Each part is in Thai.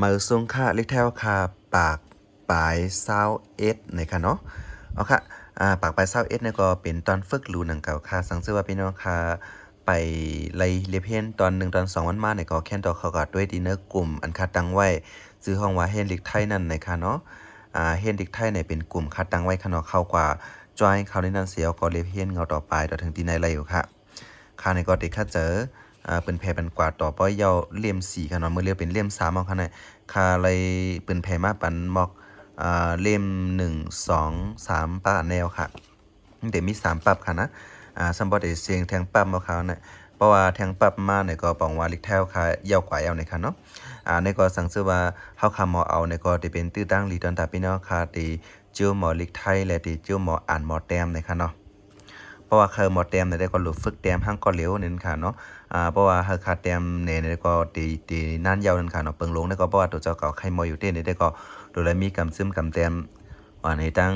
มือสูงค่าเล็กแถวค่าปากปลายเศร้าเอ็ดนะคะเนาะเอาค่ะอ่าปากปลายเศร้าเอ็ดเนี่ยก็เป็นตอนฝึกรูหนังเก่าค่ะสังเกตว่าพี่น้องค่ะไปไล่เรียบเฮนตอนหนึ่งตอนสองวันมาเนี่ยก็แค่นต่อเขากัดด้วยดีเนอร์กลุ่มอันคัดตังไว้ซื้อห้องว่าเฮนลิกไทยนั่นนะคะเนาะอ่าเฮนลิกไทยเนี่ยเป็นกลุ่มคัดตังไว้ค่ะเนาะเข้ากว่าจอยเขาในนั้นเสียวก็เรียบเฮนเงาต่อไปต่อถึงตีในไรอยู่ค่ะค่าในก็เด็กค่าเจอ อ่าเป็นแพรเป็นกวาดต่อป้อยเยาเลี่ยมสี่ค่ะเนาะเมื่อเรียกเป็นเลี่ยมสามเอาค่ะเนี่ยค่าอะไรเป็นแพรมาปันหมอกอ่าเล่มหนึ่งสองสามปะแนวค่ะเดี๋ยวมีสามปรับค่ะนะอ่าซัมบอดเสียงแทงปั๊บเอาเขาเนี่ยเพราะว่าแทงปั๊บมาเนี่ยก็ปองว่าลิกแถวค่ะยาวกว่าเอาเนี่ยค่ะเนาะอ่าในก็สั่งซื้อว่าเฮาคำหมอเอาในก็จะเป็นตื้อตั้งลีตอนตาพี่น้องค่ะตีเจียวหมอลิกไทยและตีเจียวหมออ่านหมอแต้มเนี่ยค่ะเนาะ ราะว่าเคยหมดเต็มเนี่ยได้ก็หลุดฝึกเต็มห้างก็เหลวนั่นค่ะเนาะอ่าเพราะว่าเฮาขาดเต็มเนี่ยได้ก็ตีตีนั่นยาวนั่นค่ะเนาะเปิงลงได้ก็เพราะว่าตัวเจ้าเก่าใครมออยู่เต้นได้ก็โดยมีกำซึมกำเต็มว่าในตั้ง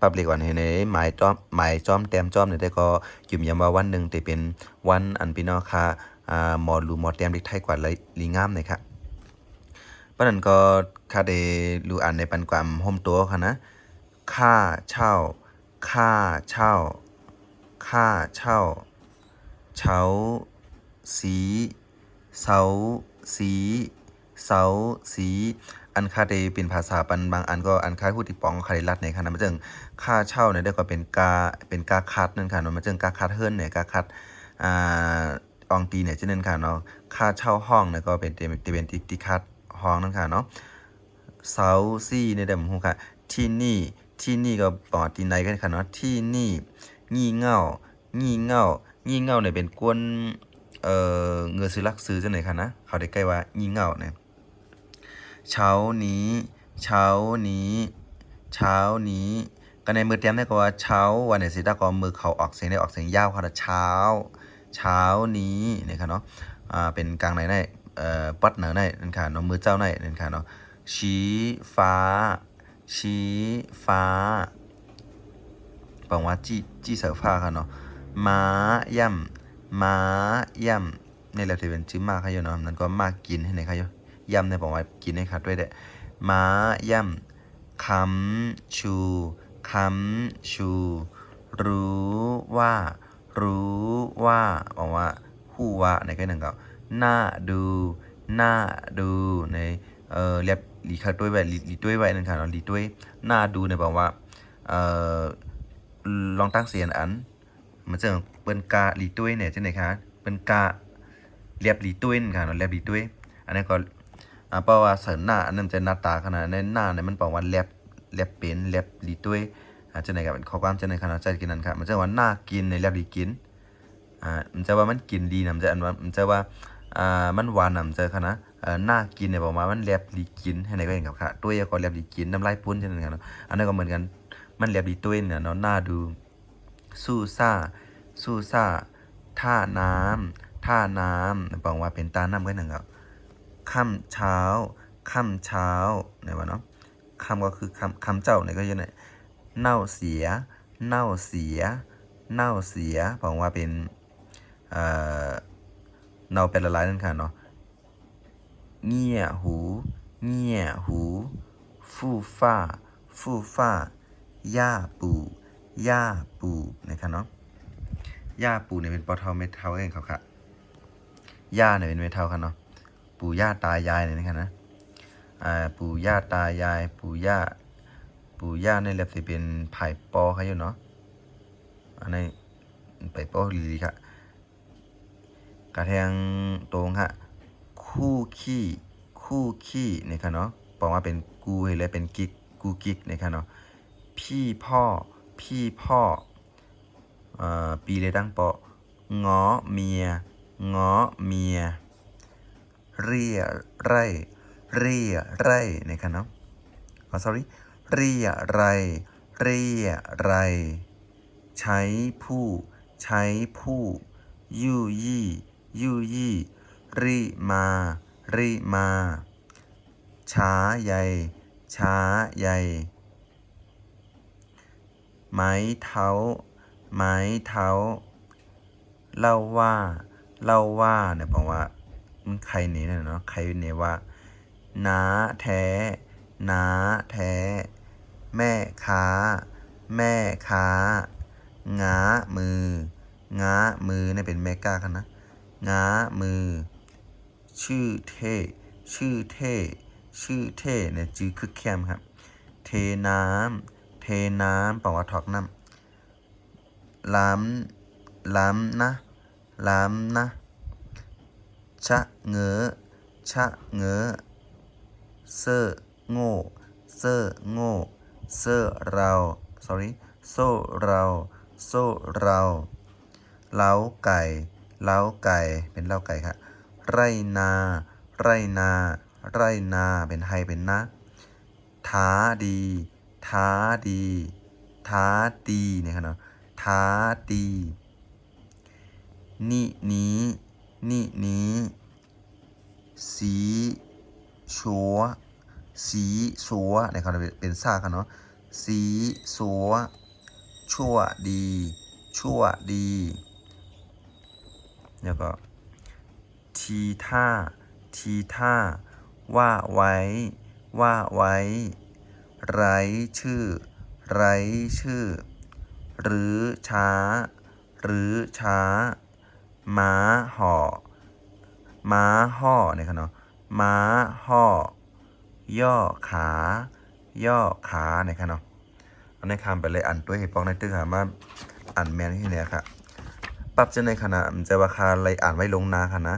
ปับเลิกวันในหมายจอมหมายจอมเต็มจอมเนี่ยได้ก็ยืมย้ำว่าวันหนึ่งแต่เป็นวันอันพี่น้องค่ะอ่าหมอรูหมอเต็มเล็กไทยกว่าเลยลีงามเลยค่ะเพราะนั้นก็ค่าได้รู้อ่านในปันความโฮมตัวค่ะนะค่าเช่าค่าเช่า ค่าเช่า เฉาสีเสาสีเสาสีอันคาเดเป็นภาษาปันบางอันก็อันคาพูดที่ปองคาริรัตในค่ะนะมันจึงค่าเช่าเนี่ยได้ก็เป็นกาเป็นกาคัดนั่นค่ะเนาะมันจึงกาคัดเฮิรนเนี่ยกาคัดอ่าอองตีเนี่ยจะนั่นค่ะเนาะค่าเช่าห้องเนี่ยก็เป็นเตเป็นติติคัดห้องนั่นค่ะเนาะเสาซี่ในเดมฮูค่ะที่นี่ที่นี่ก็ปอที่ไหนกันค่ะเนาะที่นี่ งี่เง่างี่เง่างี่เง่าเนี่ยเป็นกวนเอ่อเงือซื้อลักซื้อจังไหนค่ะนะเขาได้ใกล้ว่างี่เง่าเนี่ยเช้านี้ เช้านี้ เช้านี้ก็ในมือเตรียมได้ก็ว่าเช้าวันไหนสิตาก็มือเขาออกเสียงได้ออกเสียงยาวค่ะเช้า เช้านี้เนี่ยค่ะเนาะอ่าเป็นกลางไหนได้เอ่อปัดเหนือได้นั่นค่ะเนาะมือเจ้าได้นั่นค่ะเนาะชี้ฟ้า ชี้ฟ้า บอกว่าจี้จี้เสือฟ้าค่ะเนาะม้าย่ำม้าย่ำในเราถือเป็นชื่อมากค่ะโยเนาะนั่นก็มากกินให้ไหนค่ะโยย่ำในบอกว่ากินให้คัดด้วยเด้ม้าย่ำคำชูคำชู รู้ว่า รู้ว่าบอกว่าผู้ว่าในก็หนึ่งก็น่าดูหน่าดูในเอ่อเรียบหลีคัดด้วยไว้หลีด้วยไว้นั่นค่ะเนาะหลีด้วยหน้าดูเนี่ยบอกว่าเอ่อ ลองตั้งเสียงอันมันจะเปิ้นกาหลีด้ยเนี่ยจังได๋คะเปิ้นกาเรียบหลีด้ยค่ะเนาะเรียบหลีด้ยอันนี้ก็อ่าเพราะว่าเสริมหน้าอันนั้นจะหน้าตาขนาดในหน้าเนี่ยมันบอกว่าเรียบเรียบเป็นเรียบหลีด้ยอ่าจังได๋ก็เป็นข้อความจังได๋ขนาดใจกินนั่นค่ะมันจะว่าหน้ากินในเรียบหลีกินอ่ามันจะว่ามันกินดีนะมันจะอันว่ามันจะว่าอ่ามันหวานนะมันจะค่ะนะเอ่อหน้ากินเนี่ยบอกมามันแลบลีกินให้ไหนก็เห็นกับค่ะตัวก็แลบลีกินน้ำลายปุ้นเช่นกันเนาะอันนั้นก็เหมือนกัน มันแลบลีตัวเนี่ยเนาะหน้าดูสู้ซ่าสู้ซ่าท่าน้ำท่าน้ำบอกว่าเป็นตาน้ำก็หนึ่งครับค่ำเช้าค่ำเช้าเนี่ยว่าเนาะค่ำก็คือค่ำค่ำเจ้าเนี่ยก็ยังไงเน่าเสีย เน่าเสีย เน่าเสียบอกว่าเป็นเอ่อเน่าเป็นละลายนั่นค่ะเนาะเงี่ยหู เงี่ยหู ฟู่ฟ้า ฟู่ฟ้า ย่าปูย่าปูนะครับเนาะย่าปูเนี่ยเป็นปอเทาเม็ดเทาเองครับค่ะย่าเนี่ยเป็นเม็ดเทาครับเนาะปู่ย่าตายายเนี่ยนะครับนะปู่ย่าตายาย ปู่ย่าปู่ย่าเนี่ยแหละสิเป็นไผ่ปอเขาอยู่เนาะอันนี้ไปปอลีค่ะกระแทงตรงฮะคู่ขี้คู่ขี้นะครับเนาะบอกว่าเป็นกูเห็นเลยเป็นกิ๊กกูกิ๊กนะครับเนาะ พี่พ่อ พี่พ่อปีเลยตั้งปาะง้อเมียง้อเมีย เรียไร เรียไรนะครับเนาะอ๋อ sorry เรียไร เรียไร ใช้ผู้ ใช้ผู้ ยู่ยี่ยู่ยี่ริมาริมา ช้าใหญ่ ช้าใหญ่ ไม้เท้า ไม้เท้า เล่าว่า เล่าว่าเนี่ยบอกว่ามันใครเนี่ยเนาะใครเนี่ยว่าน้าแท้น้าแท้ แม่ค้า แม่ค้า ง้ามือ ง้ามือเนี่ยเป็นแม่ก้ากันนะ ง้ามือ ชื่อเท่ ชื่อเท่ ชื่อเท่เนี่ยจือคึกแคมครับ เทน้ำ เทน้ำแปลว่าถอกน้ำล้ำล้ำนะล้ำนะชะเงอชะเงอเซอโง่เซอโง่เซอเรา sorry โซเราโซเราเล้าไก่เล้าไก่เป็นเล้าไก่ครับไรนา ไรนา ไรนา เป็นไฮเป็นนะท้าดี ท้าดี ท้าตีเนี่ยครับเนาะท้าตี นี่นี้ นี่นี้ สีชัวสีสัวเนี่ยครับเป็นซากกันเนาะ สีสัว ชั่วดี ชั่วดี แล้วก็ ทีท่า ทีท่า ว่าไว้ ว่าไว้ ไร้ชื่อ ไร้ชื่อ หรือช้า หรือช้า ม้าห่อ ม้าห่อเนี่ยครับเนาะ ม้าห่อย่อขา ย่อขาเนี่ยครับเนาะอาในคำไปเลยอ่านตัวเหตุปองในตื้อหามาอ่านแมนที่เนี่ยครับปรับจะในขณะมันจะว่าคาไรอ่านไว้ลงนาค่ะนะ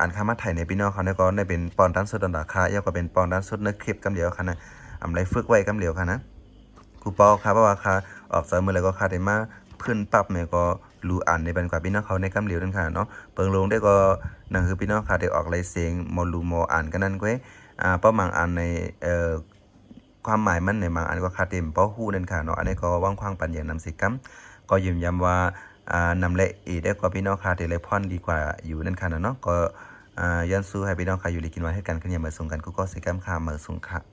อ่านคำมาไทยในพี่น้องเขาเนี่ยก็ได้เป็นปอนด้านสุดดันดาคาย่อก็เป็นปอนด้านสุดเนื้อคลิปกำเดียวค่ะนะ อำไรฝึกไว้กำเดียวค่ะนะกูปอครับว่าคาออกสมอแล้วก็คาได้มาเพื่อนปรับเนี่ยก็รู้อ่านในบรรกว่าพี่น้องเขาในกำเดียวนั่นค่ะเนาะเปิงลงได้ก็นั่นคือพี่น้องค่ะได้ออกลายเสียงมอลูมออ่านกันนั่นก็อ่าเป้าหมางอ่านในเอ่อความหมายมันในบางอันก็คาเต็มเป้าหู้นั่นค่ะเนาะอันนี้ก็ว่างควางปัญญานำสิกรรมก็ยืนยันว่าอ่านำเละอีได้กว่าพี่น้องคาเทเลยพอนดีกว่าอยู่นั่นค่ะเนาะก็อ่ายันสู้ให้พี่น้องคาอยู่ลีกินไว้ให้กันขึ้นอย่ามาส่งกันกูก็สิกรรมคามาส่งค่ะ